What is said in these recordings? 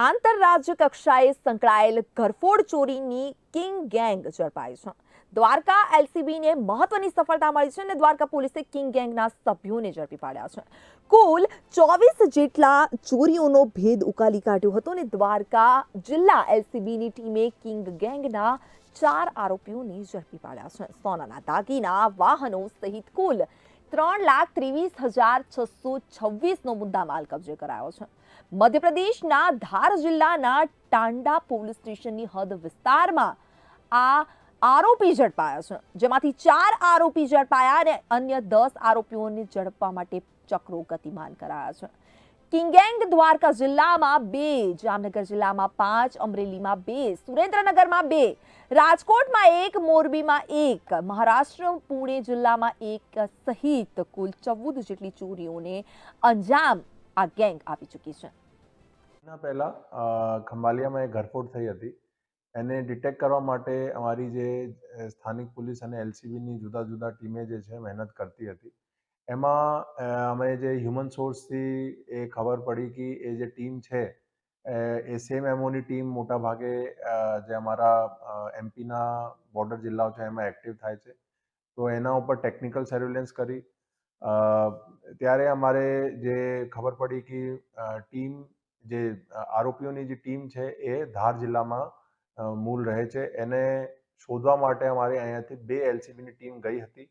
આંતરરાજ્ય કક્ષાએ સંકળાયેલ ઘરફોડ ચોરીની કિંગ ગેંગ ઝડપાઈ છે. દ્વારકા એલસીબીને મહત્વની સફળતા મળી છે અને દ્વારકા પોલીસે કિંગ ગેંગના સભ્યોને ઝડપી પાડ્યા છે. કુલ ચોવીસ જેટલા ચોરીઓનો ભેદ ઉકાલી કાઢ્યો હતો અને દ્વારકા જિલ્લા એલસીબીની ટીમે કિંગ ગેંગના ચાર આરોપીઓને ઝડપી પાડ્યા છે. સોનાના દાગીના, વાહનો સહિત કુલ ત્રણ લાખ ત્રેવીસ હજાર છસો છવ્વીસનો મુદ્દામાલ કબજે કરાયો છે. મધ્યપ્રદેશના ધાર જિલ્લાના ટાંડા પોલીસ સ્ટેશનની હદ વિસ્તારમાં આ આરોપી ઝડપાયા છે. જેમાંથી ચાર આરોપી ઝડપાયા અને અન્ય દસ આરોપીઓને ઝડપવા માટે ચક્રો ગતિમાન કરાયા છે. કિંગેંગ દ્વારકા જિલ્લામાં બે, જામનગર જિલ્લામાં પાંચ, અમરેલીમાં બે, સુરેન્દ્રનગરમાં બે, રાજકોટમાં એક, મોરબીમાં એક, મહારાષ્ટ્ર, પુણે જિલ્લામાં એક સહિત કુલ ચૌદ જેટલી ચોરીઓને અંજામ આ ગેંગ આપી ચૂકી છે. એના પહેલાં ખંભાલિયામાં એક ઘરફોડ થઈ હતી. એને ડિટેક્ટ કરવા માટે અમારી જે સ્થાનિક પોલીસ અને એલસીબીની જુદા જુદા ટીમે જે છે, મહેનત કરતી હતી. એમાં અમે જે હ્યુમન સોર્સથી એ ખબર પડી કે એ જે ટીમ છે, એ સેમ એમઓની ટીમ મોટા ભાગે જે અમારા એમપીના બોર્ડર જિલ્લાઓ છે, એમાં એક્ટિવ થાય છે. તો એના ઉપર ટેકનિકલ સર્વેલન્સ કરી ત્યારે અમારે જે ખબર પડી કે ટીમ જે આરોપીઓની જે ટીમ છે, એ ધાર જિલ્લામાં મૂળ રહે છે. એને શોધવા માટે અમારી અહીંયાથી બે એલસીબીની ટીમ ગઈ હતી.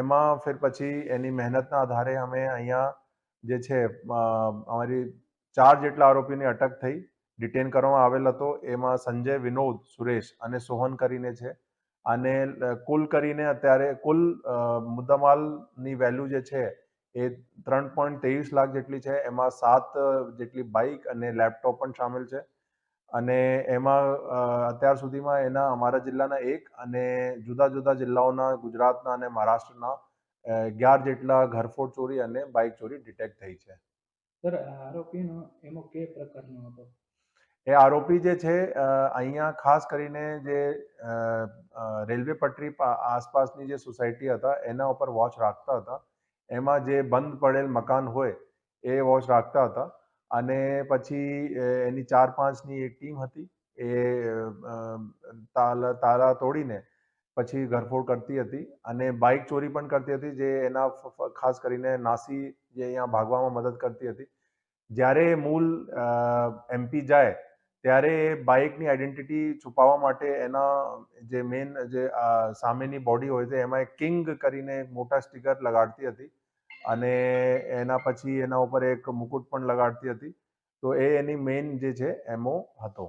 એમાં ફિર પછી એની મહેનતના આધારે અમે અહીંયા જે છે અમારી ચાર જેટલા આરોપીની અટક થઈ. ડિટેન કરવામાં આવેલ હતો. એમાં સંજય, વિનોદ, સુરેશ અને સોહન કરીને છે. અને કુલ કરીને અત્યારે કુલ મુદ્દામાલની વેલ્યુ જે છે એ ત્રણ પોઈન્ટ ત્રેવીસ લાખ જેટલી છે. એમાં સાત જેટલી બાઇક અને લેપટોપ પણ સામેલ છે. અને એમાં અત્યાર સુધીમાં એના અમારા જિલ્લાના એક અને જુદા જુદા જિલ્લાઓના ગુજરાતના અને મહારાષ્ટ્રના અગિયાર જેટલા ઘરફોડ ચોરી અને બાઇક ચોરી ડિટેક્ટ થઈ છે. સર આરોપીનો એમો કે પ્રકારનો હતો? એ આરોપી જે છે અહીંયા ખાસ કરીને જે રેલવે પટરી આસપાસની જે સોસાયટી હતા એના ઉપર વોચ રાખતા હતા. એમાં જે બંધ પડેલ મકાન હોય એ વોચ રાખતા હતા. અને પછી એની ચાર પાંચની એક ટીમ હતી. એ તાલા તાળા તોડીને પછી ઘરફોડ કરતી હતી અને બાઇક ચોરી પણ કરતી હતી, જે એના ખાસ કરીને નાસી જે અહીંયા ભાગવામાં મદદ કરતી હતી. જ્યારે મૂળ એમપી જાય, ત્યારે એ બાઇકની આઈડેન્ટિટી છુપાવવા માટે એના જે મેઇન જે સામેની બોડી હોય છે, એમાં એક કિંગ કરીને મોટા સ્ટીકર લગાડતી હતી. અને એના પછી એના ઉપર એક મુકુટ પણ લગાડતી હતી. તો એ એની મેઇન જે છે એમઓ હતો.